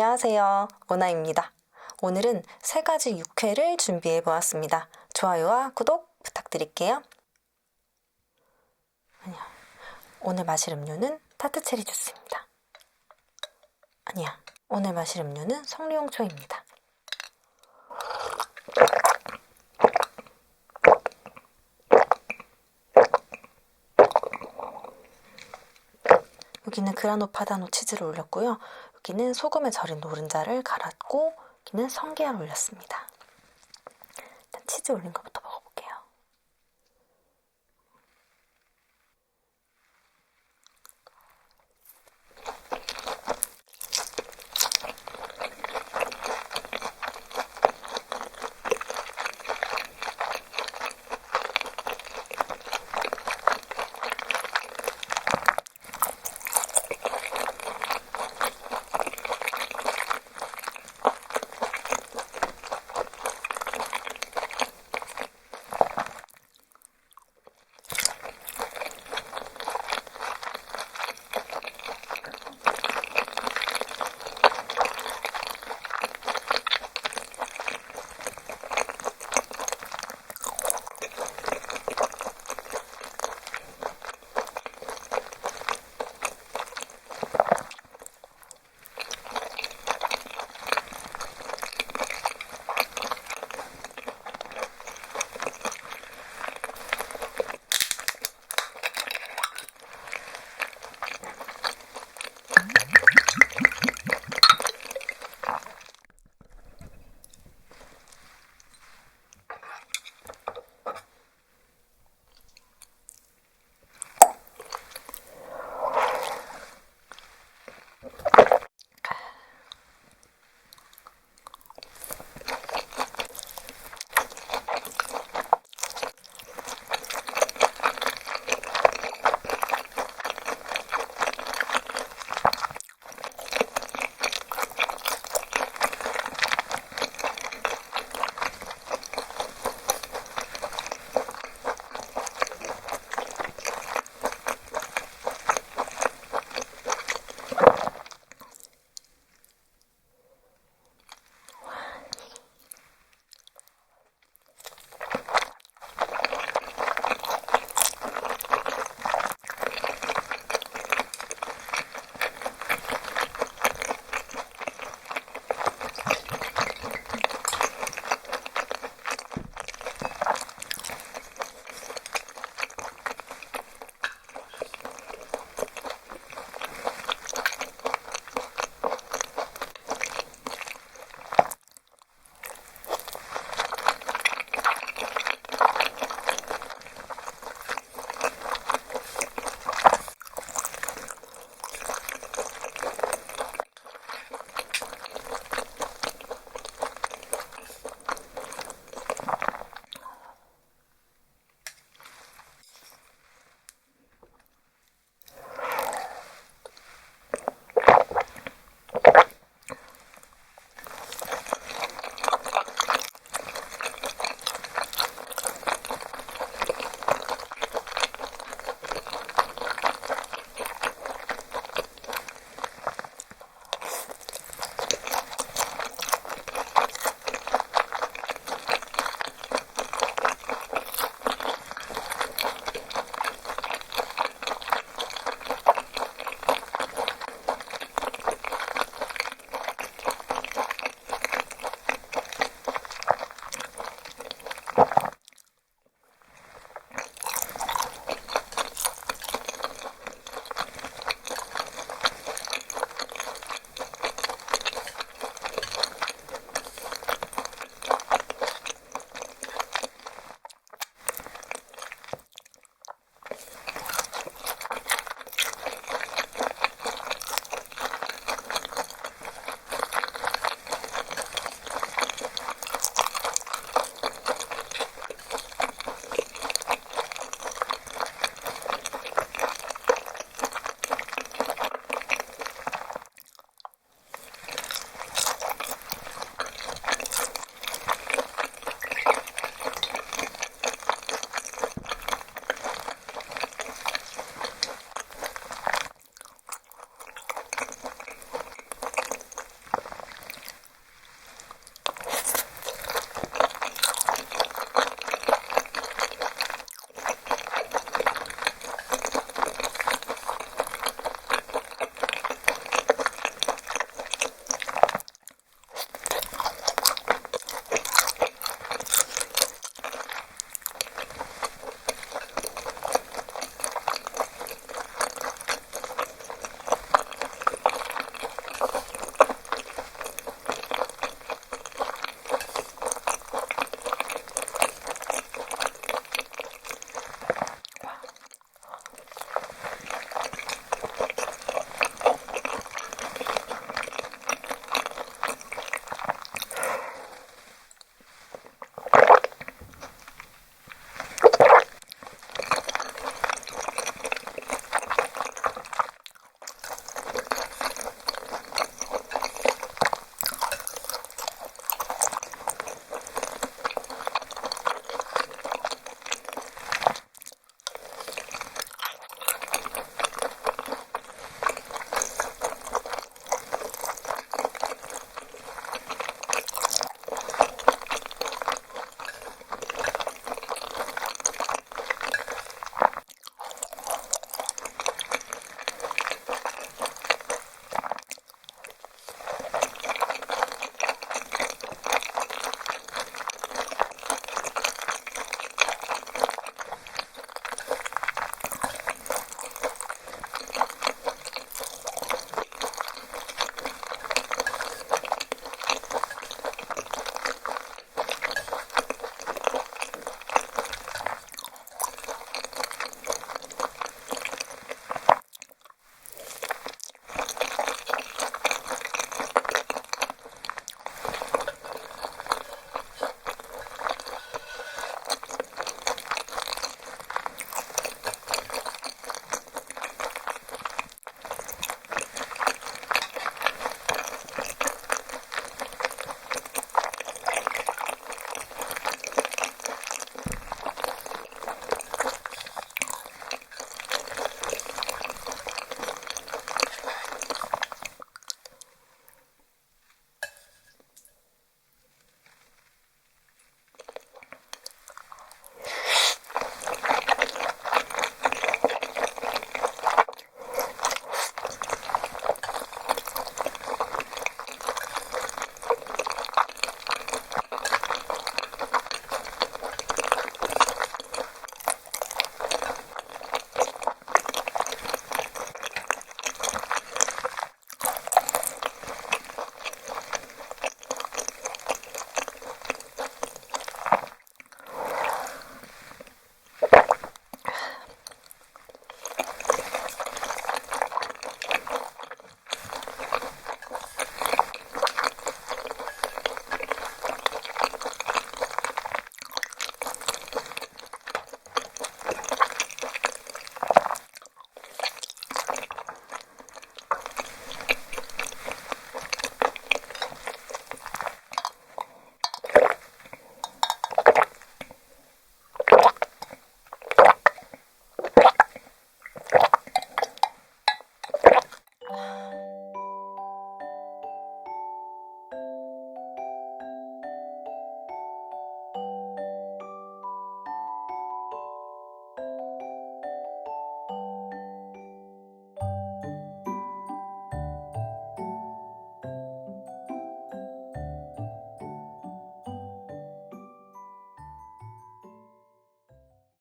안녕하세요. 오나입니다. 오늘은 세 가지 육회를 준비해 보았습니다. 좋아요와 구독 부탁드릴게요. 아니야. 오늘 마실 음료는 타트 체리 주스입니다. 아니야. 오늘 마실 음료는 석류홍초입니다. 여기는 그라노 파다노 치즈를 올렸고요. 여기는 소금에 절인 노른자를 갈았고 여기는 성게알 올렸습니다. 일단 치즈 올린 것부터